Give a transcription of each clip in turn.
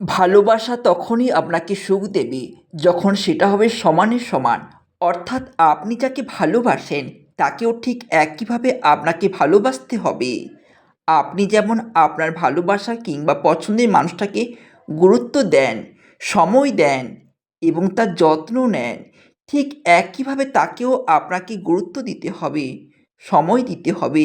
ভালোবাসা তখনই আপনাকে সুখ দেবে যখন সেটা হবে সমানে সমান। অর্থাৎ আপনি যাকে ভালোবাসেন, তাকেও ঠিক একইভাবে আপনাকে ভালোবাসতে হবে। আপনি যেমন আপনার ভালোবাসা কিংবা পছন্দের মানুষটাকে গুরুত্ব দেন, সময় দেন এবং তার যত্ন নেন, ঠিক একইভাবে তাকেও আপনাকে গুরুত্ব দিতে হবে, সময় দিতে হবে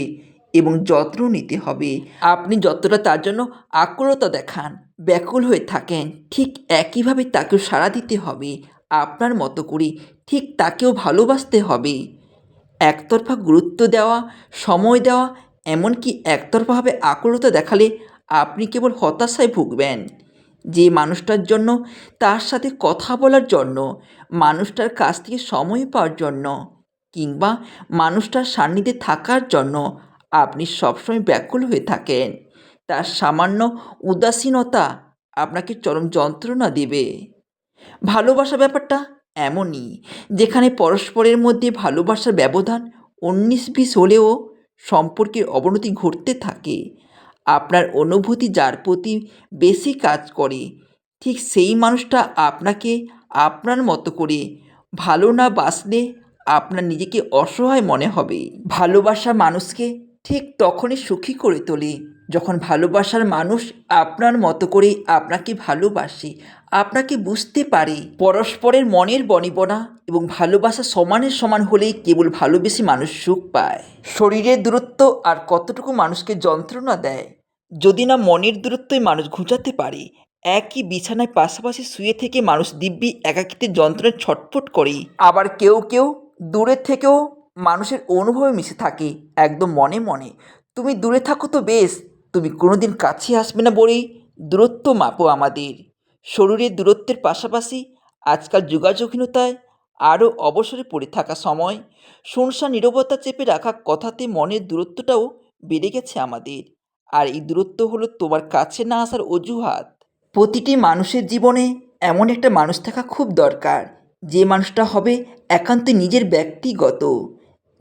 এবং যত্ন নিতে হবে। আপনি যতটা তার জন্য আকুলতা দেখান ব্যাকুল হয়ে থাকেন, ঠিক একইভাবে তাকেও সাড়া দিতে হবে, আপনার মতো করে ঠিক তাকেও ভালোবাসতে হবে। একতরফা গুরুত্ব দেওয়া, সময় দেওয়া, এমনকি একতরফাভাবে আকুলতা দেখালে আপনি কেবল হতাশায় ভুগবেন। যে মানুষটার জন্য, তার সাথে কথা বলার জন্য, মানুষটার কাছ থেকে সময় পাওয়ার জন্য, কিংবা মানুষটার সান্নিধ্যে থাকার জন্য আপনি সবসময় ব্যাকুল হয়ে থাকেন। তার সামান্য উদাসীনতা আপনাকে চরম যন্ত্রণা দেবে। ভালোবাসা ব্যাপারটা এমনই, যেখানে পরস্পরের মধ্যে ভালোবাসার ব্যবধান উনিশ বিশ হলেও সম্পর্কের অবনতি ঘটতে থাকে। আপনার অনুভূতি যার প্রতি বেশি কাজ করে, ঠিক সেই মানুষটা আপনাকে আপনার মতো করে ভালো না বাসলে আপনার নিজেকে অসহায় মনে হবে। ভালোবাসা মানুষকে ঠিক তখনই সুখী করে তোলে। যখন ভালোবাসার মানুষ আপনার মতো করে আপনাকে ভালোবাসে, আপনাকে বুঝতে পারে। পরস্পরের মনের বনিবনা এবং ভালোবাসা সমানের সমান হলেই কেবল ভালোবেসে মানুষ সুখ পায়। শরীরের দূরত্ব আর কতটুকু মানুষকে যন্ত্রণা দেয়, যদি না মনের দূরত্বই মানুষ ঘুচাতে পারে, একই বিছানায় পাশাপাশি শুয়ে থেকে মানুষ দিব্যি একাকিতে যন্ত্রণায় ছটফট করে। আবার কেউ কেউ দূরের থেকেও মানুষের অনুভবে মিশে থাকে, একদম মনে মনে। তুমি দূরে থাকো তো বেশ, তুমি কোনোদিন কাছে আসবে না বলেই দূরত্ব মাপো আমাদের। শরীরের দূরত্বের পাশাপাশি আজকাল যোগাযোগহীনতায় আরও অবসরে পড়ে থাকা সময় শুনশা নীরবতা চেপে রাখা কথাতে মনের দূরত্বটাও বেড়ে গেছে আমাদের। আর এই দূরত্ব হলো তোমার কাছে না আসার অজুহাত। প্রতিটি মানুষের জীবনে এমন একটা মানুষ থাকা খুব দরকার। যে মানুষটা হবে একান্ত নিজের ব্যক্তিগত।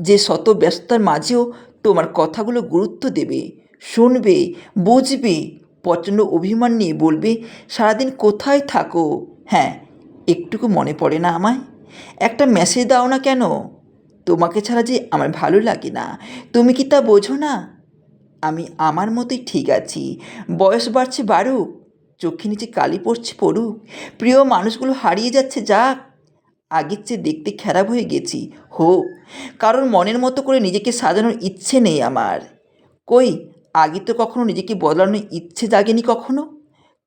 যে শত ব্যস্ততার মাঝেও তোমার কথাগুলো গুরুত্ব দেবে, শুনবে, বুঝবে, প্রচণ্ড অভিমান নিয়ে বলবে, সারাদিন কোথায় থাকো? হ্যাঁ একটুকু মনে পড়ে না আমায়। একটা মেসেজ দাও না কেন? তোমাকে ছাড়া যে আমার ভালো লাগে না। তুমি কি তা বোঝো না? আমি আমার মতোই ঠিক আছি। বয়স বাড়ছে, বাড়ুক। চোখে নিচে কালি পড়ছে, পড়ুক। প্রিয় মানুষগুলো হারিয়ে যাচ্ছে, যাক। আগের চেয়ে দেখতে খারাপ হয়ে গেছি হোক কারণ মনের মতো করে নিজেকে সাজানোর ইচ্ছে নেই আমার। কই, আগে তো কখনো নিজেকে বদলানোর ইচ্ছে জাগেনি কখনো?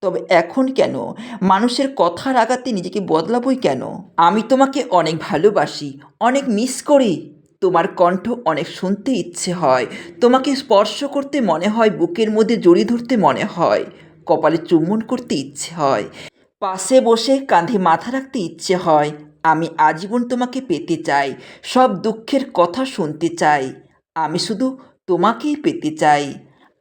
তবে এখন কেন? মানুষের কথার আঘাতে নিজেকে বদলাবই কেন? আমি তোমাকে অনেক ভালোবাসি, অনেক মিস করি। তোমার কণ্ঠ অনেক শুনতে ইচ্ছে হয়, তোমাকে স্পর্শ করতে মনে হয়, বুকের মধ্যে জড়িয়ে ধরতে মনে হয়, কপালে চুম্বন করতে ইচ্ছে হয়, পাশে বসে কাঁধে মাথা রাখতে ইচ্ছে হয় আমি আজীবন তোমাকে পেতে চাই, সব দুঃখের কথা শুনতে চাই। আমি শুধু তোমাকেই পেতে চাই।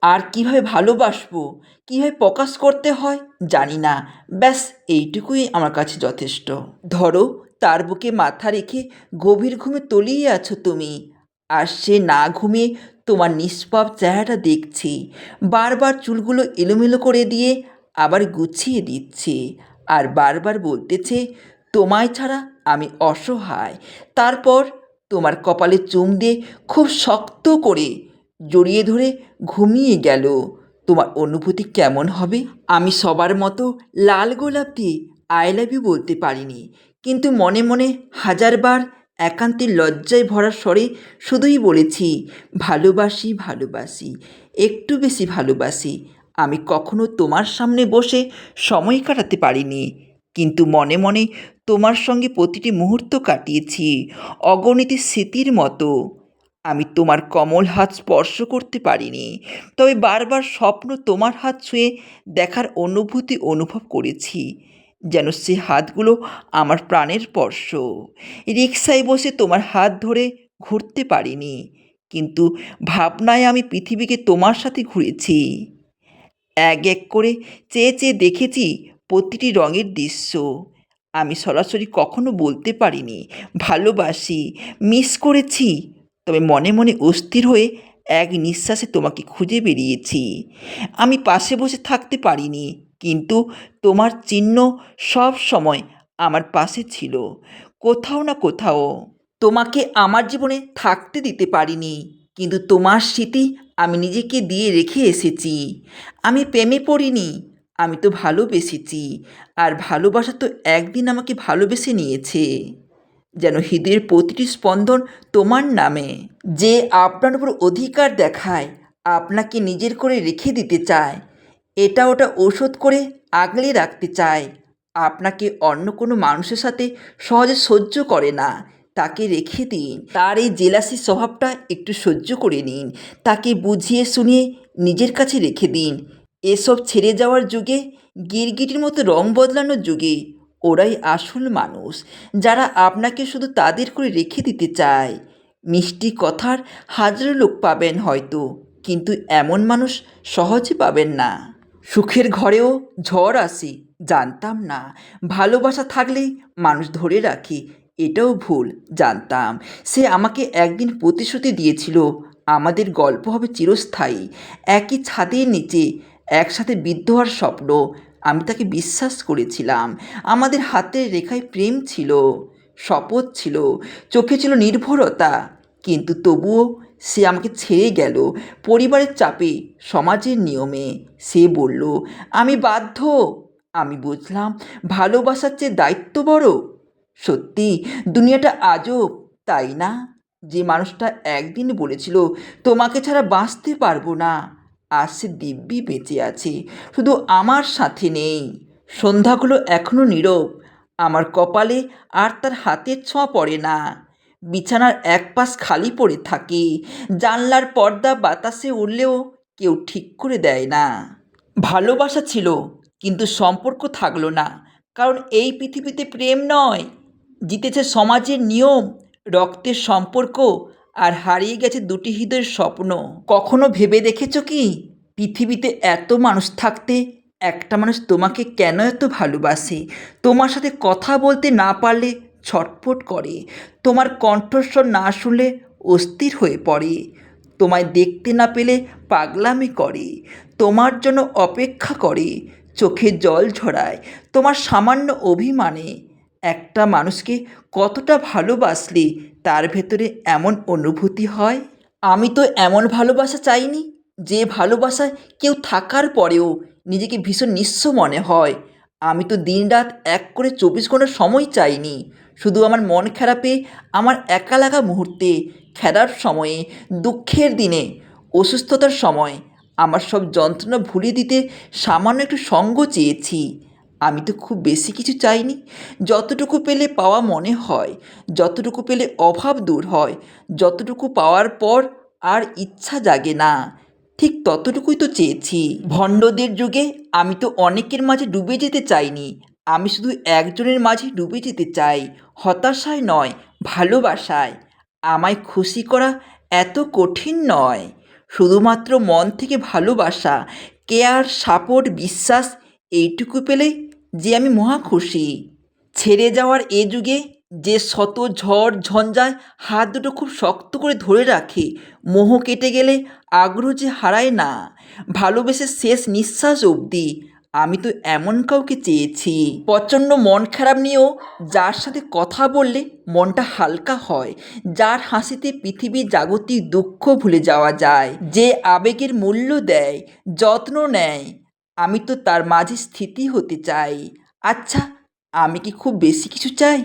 আর কীভাবে ভালোবাসবো, কীভাবে প্রকাশ করতে হয়, জানি না। ব্যাস, এইটুকুই আমার কাছে যথেষ্ট। ধরো, তার বুকে মাথা রেখে গভীর ঘুমে তলিয়ে আছো তুমি। আর সে না ঘুমিয়ে তোমার নিষ্পাপ চেহারাটা দেখছি। বারবার চুলগুলো এলোমেলো করে দিয়ে আবার গুছিয়ে দিচ্ছে। আর বারবার বলতেছে, তোমায় ছাড়া আমি অসহায়। তারপর তোমার কপালে চুম দিয়ে খুব শক্ত করে জড়িয়ে ধরে ঘুমিয়ে গেল। তোমার অনুভূতি কেমন হবে? আমি সবার মতো লাল গোলাপ দিয়ে আই লাভ ইউ বলতে পারিনি। কিন্তু মনে মনে হাজারবার একান্তের লজ্জায় ভরা স্বরে শুধুই বলেছি, ভালোবাসি ভালোবাসি, একটু বেশি ভালোবাসি। আমি কখনো তোমার সামনে বসে সময় কাটাতে পারিনি। কিন্তু মনে মনে তোমার সঙ্গে প্রতিটি মুহূর্ত কাটিয়েছি, অগণিত স্মৃতির মতো। আমি তোমার কমল হাত স্পর্শ করতে পারিনি, তবে বারবার স্বপ্ন তোমার হাত ছুঁয়ে দেখার অনুভূতি অনুভব করেছি, যেন সে হাতগুলো আমার প্রাণের স্পর্শ। রিক্সায় বসে তোমার হাত ধরে ঘুরতে পারিনি, কিন্তু ভাবনায় আমি পৃথিবীকে তোমার সাথে ঘুরেছি। এক এক করে চেয়ে চেয়ে দেখেছি প্রতিটি রঙের দৃশ্য আমি সরাসরি কখনো বলতে পারিনি। ভালোবাসি মিস করেছি, তবে মনে মনে অস্থির হয়ে এক নিঃশ্বাসে তোমাকে খুঁজে বেরিয়েছি। আমি পাশে বসে থাকতে পারিনি, কিন্তু তোমার চিহ্ন সব সময় আমার পাশে ছিল। কোথাও না কোথাও তোমাকে আমার জীবনে থাকতে দিতে পারিনি, কিন্তু তোমার স্মৃতি আমি নিজেকে দিয়ে রেখে এসেছি। আমি প্রেমে পড়িনি আমি তো ভালোবেসেছি। আর ভালোবাসা তো একদিন আমাকে ভালোবেসে নিয়েছে। যেন হৃদয়ের প্রতিটি স্পন্দন তোমার নামে। যে আপনার উপর অধিকার দেখায়, আপনাকে নিজের করে রেখে দিতে চায়। এটা ওটা ওষুধ করে আগলে রাখতে চায়। আপনাকে অন্য কোনো মানুষের সাথে সহজে সহ্য করে না। তাকে রেখে দিন। তার এই জেলাসি স্বভাবটা একটু সহ্য করে নিন। তাকে বুঝিয়ে শুনিয়ে নিজের কাছে রেখে দিন। এসব ছেড়ে যাওয়ার যুগে, গিরগিটির মতো রং বদলানোর যুগে ওরাই আসল মানুষ, যারা আপনাকে শুধু তাদের করে রেখে দিতে চায়। মিষ্টি কথার হাজারো লোক পাবেন হয়তো, কিন্তু এমন মানুষ সহজে পাবেন না। সুখের ঘরেও ঝড় আসে, জানতাম না। ভালোবাসা থাকলেই মানুষ ধরে রাখে, এটাও ভুল, জানতাম। সে আমাকে একদিন প্রতিশ্রুতি দিয়েছিল, আমাদের গল্প হবে চিরস্থায়ী। একই ছাদের নিচে একসাথে বিদ্ধ হওয়ার স্বপ্ন, আমি তাকে বিশ্বাস করেছিলাম। আমাদের হাতের রেখায় প্রেম ছিল, শপথ ছিল, চোখে ছিল নির্ভরতা। কিন্তু তবুও সে আমাকে ছেড়ে গেল, পরিবারের চাপে, সমাজের নিয়মে। সে বলল, আমি বাধ্য। আমি বুঝলাম, ভালোবাসার চেয়ে দায়িত্ব বড়। সত্যি, দুনিয়াটা আজব, তাই না? যে মানুষটা একদিন বলেছিল, তোমাকে ছাড়া বাঁচতে পারব না। আর সে দিব্যি বেঁচে আছে। শুধু আমার সাথে নেই। সন্ধ্যাগুলো এখনও নীরব। আমার কপালে আর তার হাতের ছোঁয়া পড়ে না। বিছানার এক পাশ খালি পড়ে থাকে। জানলার পর্দা বাতাসে উঠলেও কেউ ঠিক করে দেয় না। ভালোবাসা ছিল, কিন্তু সম্পর্ক থাকল না। কারণ এই পৃথিবীতে প্রেম নয়। জিতেছে সমাজের নিয়ম, রক্তের সম্পর্ক আর হারিয়ে গেছে দুটি হৃদয়ের স্বপ্ন। কখনো ভেবে দেখেছ কি? পৃথিবীতে এত মানুষ থাকতে একটা মানুষ তোমাকে কেন এত ভালোবাসে? তোমার সাথে কথা বলতে না পারলে ছটফট করে। তোমার কণ্ঠস্বর না শুনলে অস্থির হয়ে পড়ে। তোমায় দেখতে না পেলে পাগলামি করে। তোমার জন্য অপেক্ষা করে। চোখে জল ঝরায়। তোমার সামান্য অভিমানে একটা মানুষকে কতটা ভালোবাসলে তার ভেতরে এমন অনুভূতি হয়? আমি তো এমন ভালোবাসা চাইনি, যে ভালোবাসায় কেউ থাকার পরেও নিজেকে ভীষণ নিঃস্ব মনে হয়। আমি তো দিনরাত এক করে চব্বিশ ঘণ্টা সময় চাইনি। শুধু আমার মন খারাপে আমার একা লাগা মুহূর্তে, খেলার সময়ে, দুঃখের দিনে, অসুস্থতার সময়, আমার সব যন্ত্রণা ভুলিয়ে দিতে সামান্য একটু সঙ্গ চেয়েছি। আমি তো খুব বেশি কিছু চাইনি। যতটুকু পেলে পাওয়া মনে হয়, যতটুকু পেলে অভাব দূর হয়, যতটুকু পাওয়ার পর আর ইচ্ছা জাগে না, ঠিক ততটুকুই তো চেয়েছি। ভণ্ডদের যুগে আমি তো অনেকের মাঝে ডুবে যেতে চাইনি, আমি শুধু একজনের মাঝে ডুবে যেতে চাই, হতাশায় নয়, ভালোবাসায়। আমায় খুশি করা এত কঠিন নয়, শুধুমাত্র মন থেকে ভালোবাসা কেয়ার সাপোর্ট বিশ্বাস, এইটুকু পেলেই যে আমি মহা খুশি। ছেড়ে যাওয়ার এ যুগে যে শত ঝড় ঝঞ্ঝায় হাত দুটো খুব শক্ত করে ধরে রাখে, মোহ কেটে গেলে আগ্রহ যে হারায় না। ভালোবেসে শেষ নিঃশ্বাস অবধি আমি তো এমন কাউকে চেয়েছি। প্রচণ্ড মন খারাপ নিয়েও যার সাথে কথা বললে মনটা হালকা হয়, যার হাসিতে পৃথিবীর জাগতিক দুঃখ ভুলে যাওয়া যায়। যে আবেগের মূল্য দেয়, যত্ন নেয় আমি তো তার মাঝে স্থিতি হতে চাই। আচ্ছা আমি কি খুব বেশি কিছু চাই?